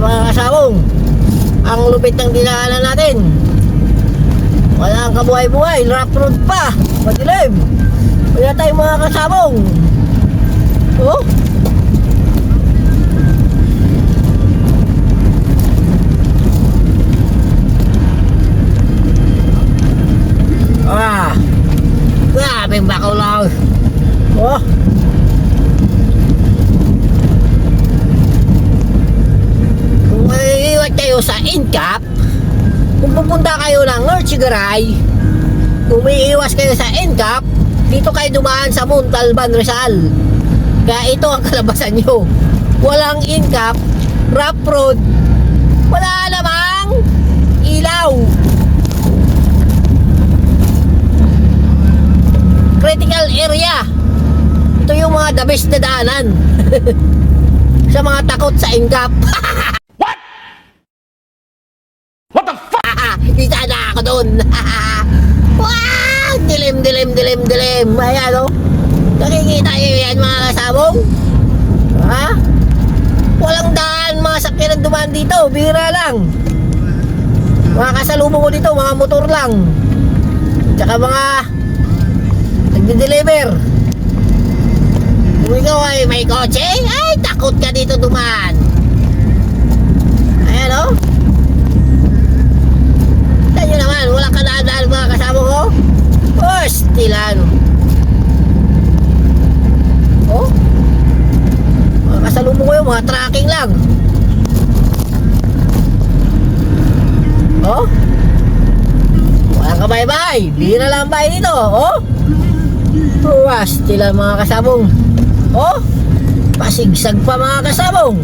mga kasabong. Ang lupit ng dinaanan natin. Wala ang kabuhay-buhay. Rough road pa. Madilim. Wala tayong mga kasabong. Oh. Ah. Grabe bakaw. Oh. Sa Incap, kung pupunta kayo ng North Sigaray, umiiwas kayo sa Incap, dito kayo dumaan sa Montalban Rizal. Kaya ito ang kalabasan nyo. Walang Incap, rough road, wala namang ilaw. Critical area. Ito yung mga the best na daanan. sa mga takot sa Incap. doon. wow! Dilim, dilim, dilim, dilim. Ayan o. Nakikita nyo yan mga kasabong? Ha? Walang daan mga sakyan ang dumaan dito. Bira lang. Mga kasalubong ko dito, mga motor lang. Tsaka mga nagde-deliver. Kung ikaw ay may kotse, ay takot ka dito dumaan. Ayan o. Naman, wala ka daan mga kasama ko. Oh, stilan. Oh. Mga kasalubong ko yung mga tracking lang. Oh. Walang kabay-bay. Bira lang bay dito. Oh. Oh, stilan mga kasabong. Oh. Pasigsag pa mga kasabong.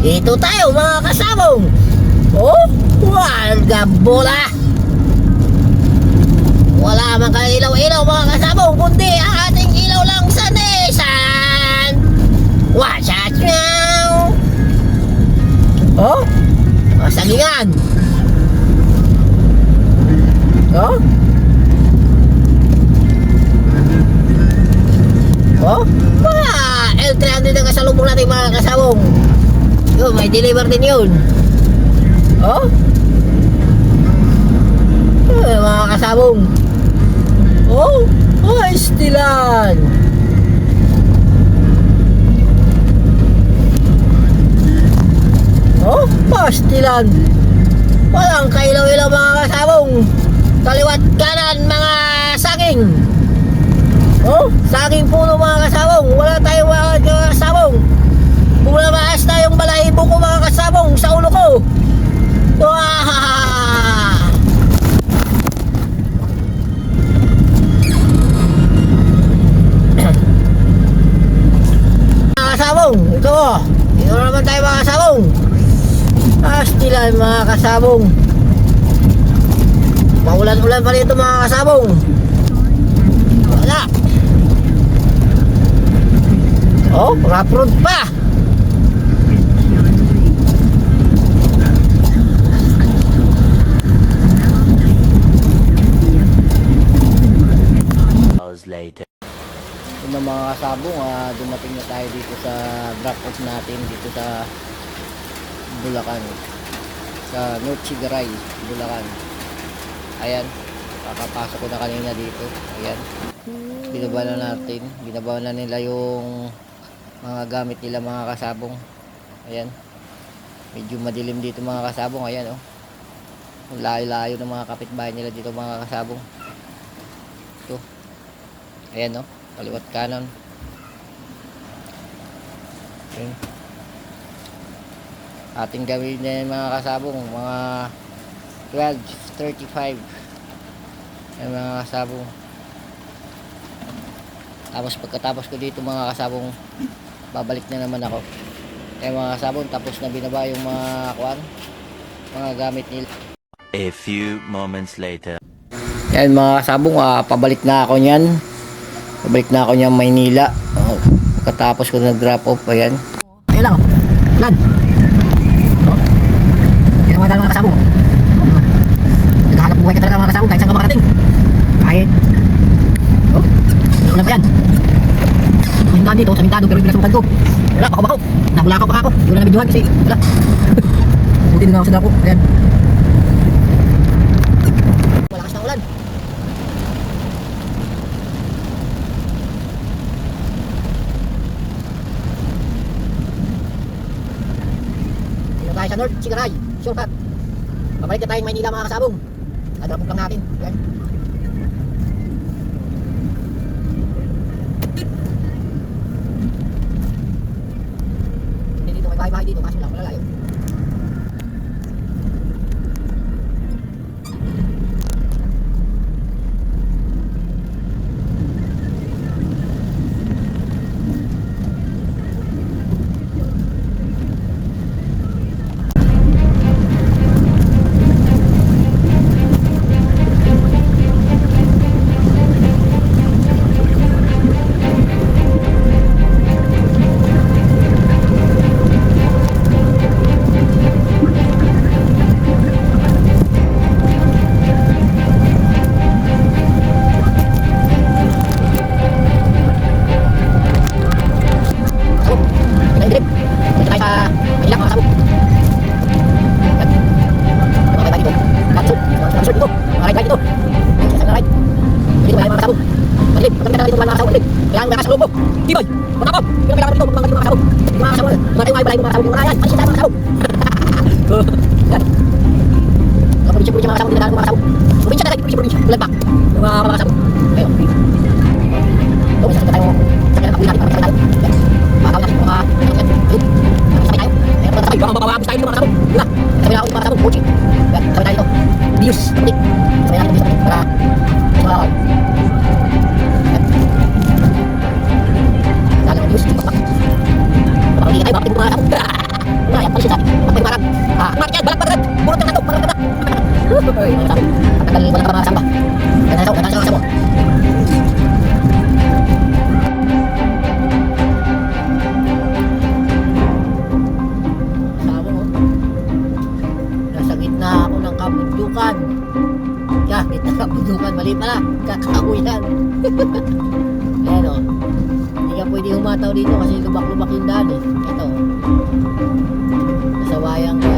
Ito tayo mga kasabong. Oh, walga bola. Wala man ilaw-ilaw mga kasabong, kundi ang ating ilaw lang sa Nissan. Watch out now. Oh, oh sagingan. Oh. Oh, mga L300 ang kasalubong natin mga kasabong. Yun, may deliver din yun. Oh? Eh, mga kasabong. Oh, oh, stilan. Oh, pastilan. Walang kailaw-ilaw mga kasabong. Kaliwat kanan mga saging. Oh, saging puno mga kasabong. Wala tayong mga kasabong. Bumamaas na yung balahibo ko mga kasabong sa ulo ko. Wah! Dito na naman tayo mga kasabong. Astilan mga kasabong. Maulan-ulan pa rito mga kasabong. Wala. Oh, rough road pa. Mga kasabong, ah, dumating na tayo dito sa drop off natin dito sa Bulacan. Sa North Sigaray, Bulacan. Ayan, kakapasok ko na kanina dito. Ayan. Binaba na natin. Binaba na nila yung mga gamit nila mga kasabong. Ayan. Medyo madilim dito mga kasabong. Ayan oh. Layo-layo ng mga kapitbahay nila dito mga kasabong. Ito. Ayan oh kaliwat kanan Ayan. ating gawin na yung mga kasabong mga 12.35 Ayan mga kasabong tapos pagkatapos ko dito mga kasabong babalik na naman ako Ayan mga kasabong tapos na binaba yung mga kuan mga gamit nila A few moments later. Yan mga kasabong, ah, pabalik na ako niyan. Pabalik na ako niyan Maynila. Oh, pagkatapos ko nag-drop off, ayan. Ayun lang. Lan. Oh. Yan mga mga kasabong. Naghahanap buhay ka talaga mga kasabong kahit saan ka makarating. Kahit. Oh, ano pa yan? Yung daan dito, sa mintado, pero hindi na sumukad ko. Wala, bako-bako. Nabulakaw pa ako. Hindi ko na nabidyohan kasi wala. din na ako sa dako. Ayan. Malakas na ulan. Dito tayo sa North Sigaray, shortcut. Pabalik na tayong Maynila mga kasabong. Adrop lang natin. Yan. Dito, may bahay-bahay dito, kaso lang malalayo. Tibay. Matapap. Pero kailangan dito. Mga mga sabog. Yung mga sabog. Mga tayo mga balay mga sabog. Yung mga yan. Alisin tayo mga sabog. Yan. Mga probinsya-probinsya mga sabog. Dinadaan mga sabog. Probinsya na tayo. Probinsya-probinsya. Ulan pa. Yung mga mga sabog. Ayun. Oh, isa tayo. Sa kanya natin para tayo. Yan. Mga natin mga. Sabay tayo. Meron pa tayo. Baka mabawagos tayo ng mga sabog. Yun na. Sabay na ako ng mga sabog. Mochi. Yan. Sabay tayo dito. Kapatid. Sabay natin dito para Humataw dito kasi lubak-lubak yung eh. Ito. Nasa wayang ko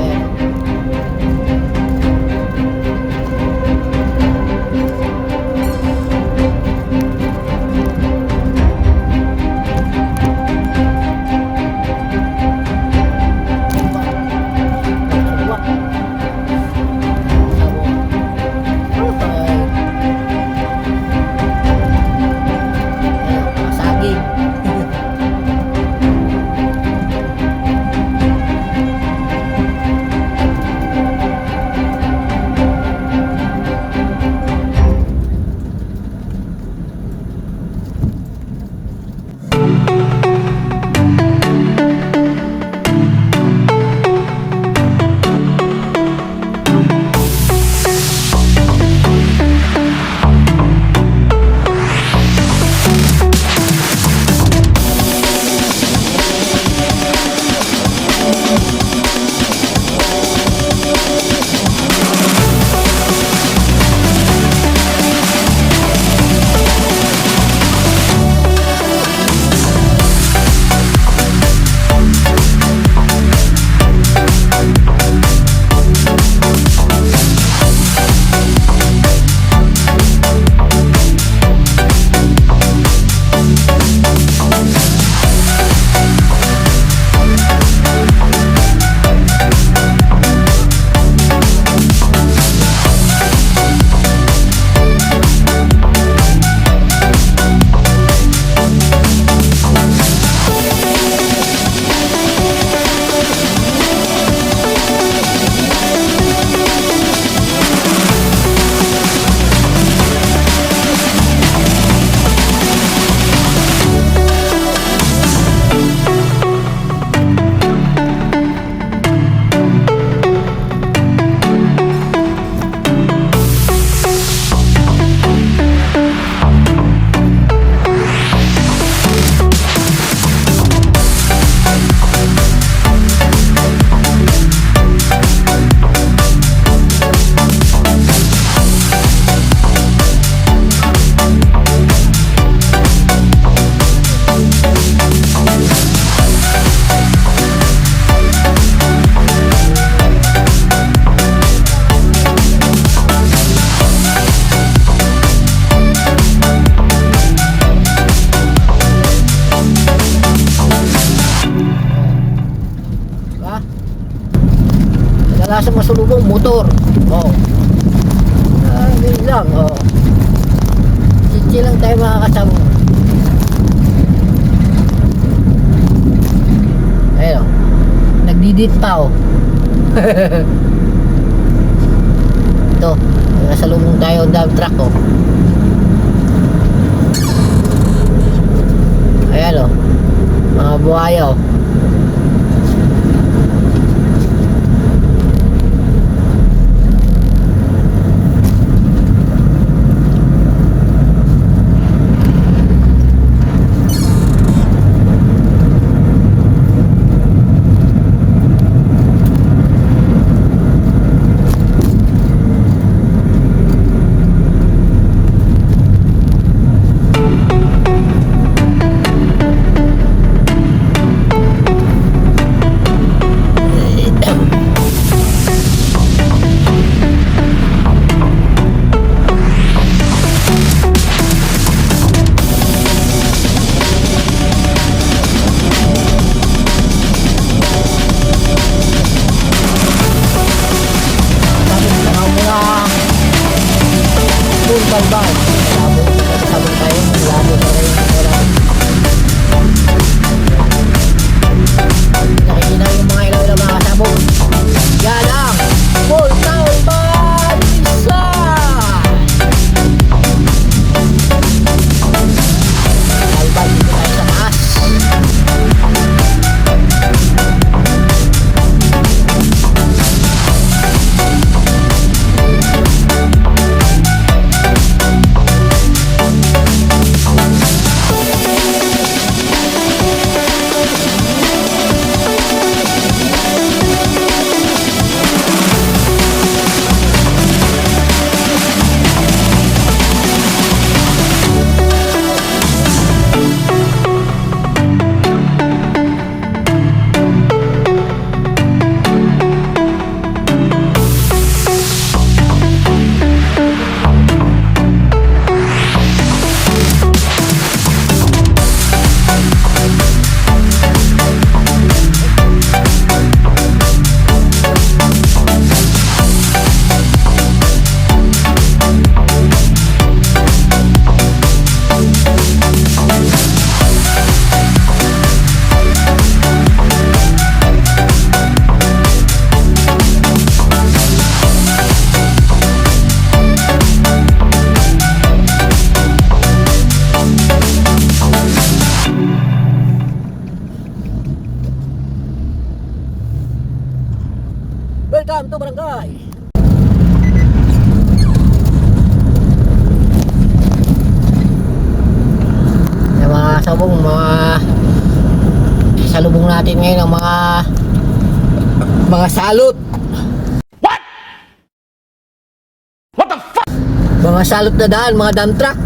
Masulubong motor. Oo. Ah, yun lang. Oo. Chichi lang tayo makakasama. Ayun. oh. Nagdidit pa oh. Ito. Nasa lubong tayo dump truck oh. Ayan oh. Mga buhaya oh. Welcome to Barangay. Yung mga sabong, mga salubong natin ngayon ang mga mga salot. What? What the fuck? Mga salot na daan, mga dump truck.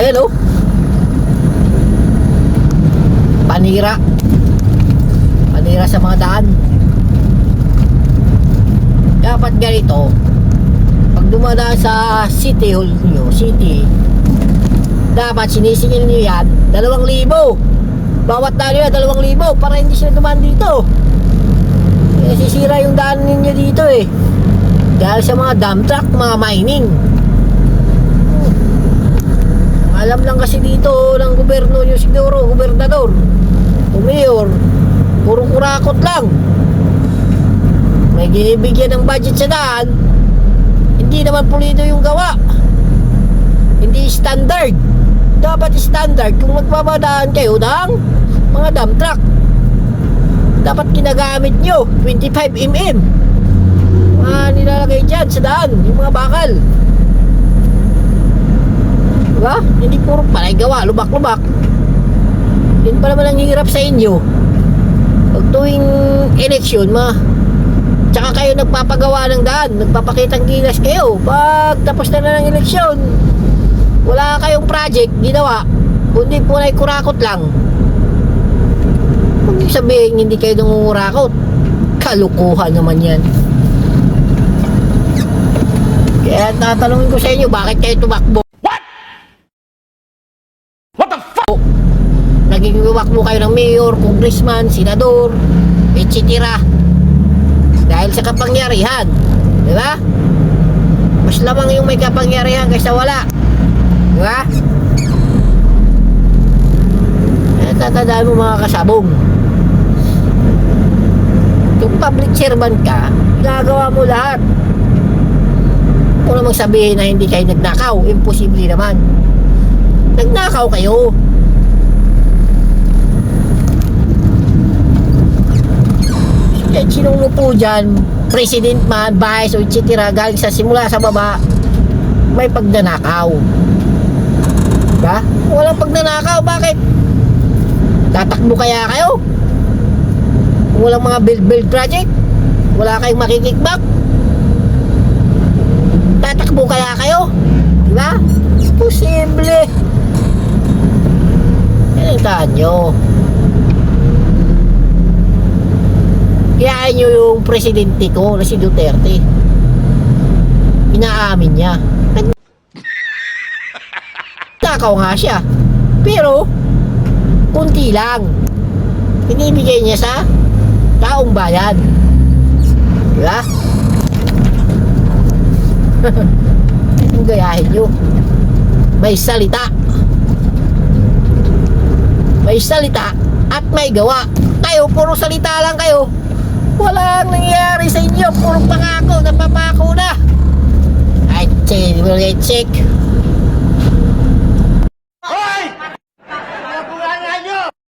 Ayan oh. Panira. Panira sa mga daan. Dapat ganito. Pag dumadaan sa city hall nyo, city, dapat sinisingil nyo yan, dalawang libo. Bawat daan nyo, dalawang libo para hindi sila dumaan dito. Eh, sisira yung daan ninyo dito eh. Dahil sa mga dump truck, mga mining. Alam lang kasi dito ng gobyerno yung siguro, gobernador, o mayor, puro kurakot lang. May ginibigyan ng budget sa daan, hindi naman pulido yung gawa. Hindi standard. Dapat standard kung magpapadaan kayo ng mga dump truck. Dapat ginagamit nyo 25mm. Mga nilalagay dyan sa daan, yung mga bakal. Diba? Hindi puro palay gawa, lubak-lubak. Yun pa naman ang hirap sa inyo. Pag tuwing eleksyon, ma, tsaka kayo nagpapagawa ng daan, nagpapakitang gilas kayo. Pag tapos na na ng eleksyon, wala kayong project ginawa, kundi po na kurakot lang. Huwag niyo sabihin hindi kayo nangungurakot. Kalukuhan naman yan. Kaya tatanungin ko sa inyo, bakit kayo tumakbo? What the fuck? naging mo kayo ng mayor, congressman, senador, etc. Dahil sa kapangyarihan. Di ba? Mas lamang yung may kapangyarihan kaysa wala. Di ba? Eh, tatandaan mo mga kasabong. Kung public servant ka, ginagawa mo lahat. Kung namang sabihin na hindi kayo nagnakaw, imposible naman. Nagnakaw kayo. Kahit sinong mupo dyan, president man, vice, o etc. galing sa simula sa baba, may pagnanakaw. Diba? Walang pagnanakaw, bakit? Tatakbo kaya kayo? Walang mga build-build project, wala kayong makikikback. Tatakbo kaya kayo? Diba? Posible. Yan ang taan nyo. Kaya nyo yung presidente ko na si Duterte. Inaamin niya. Nakaw nga siya. Pero, kunti lang. Binibigay niya sa taong bayan. Diba? Ang gayahin nyo. May salita. May salita at may gawa. Kayo, puro salita lang kayo. Walang nangyayari sa inyo. Puro pangako, napapako na. Ay, check, check.